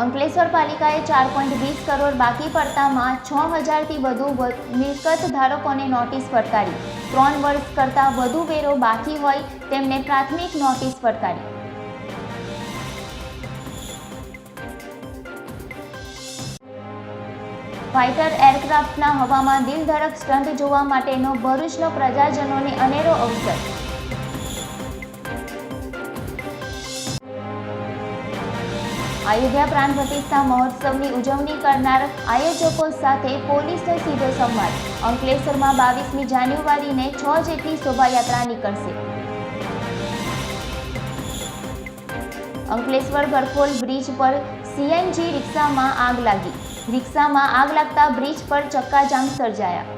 અંકલેશ્વર પાલિકાએ ચાર પોઈન્ટ વીસ કરોડ બાકી પડતામાં છ હજારથી વધુ મિલકત ધારકોને નોટિસ ફટકારી. ત્રણ વર્ષ કરતાં વધુ વેરો બાકી હોય તેમને પ્રાથમિક નોટિસ ફટકારી. ફાઇટર એરક્રાફ્ટના હવામાં દિલધડક સ્ટન્ટ જોવા માટેનો ભરૂચનો પ્રજાજનોને અનેરો અવસર. અયોધ્યા પ્રાણ પ્રતિષ્ઠા મહોત્સવની ઉજવણી કરનાર આયોજકો સાથે પોલીસનો સીધો સંવાદ. અંકલેશ્વરમાં બાવીસમી જાન્યુઆરીને છ જેટલી શોભાયાત્રા નીકળશે. અંકલેશ્વર ગરફોલ બ્રિજ પર સીએનજી રિક્ષામાં આગ લાગી. રિક્ષામાં આગ લાગતા બ્રિજ પર ચક્કાજામ સર્જાયા.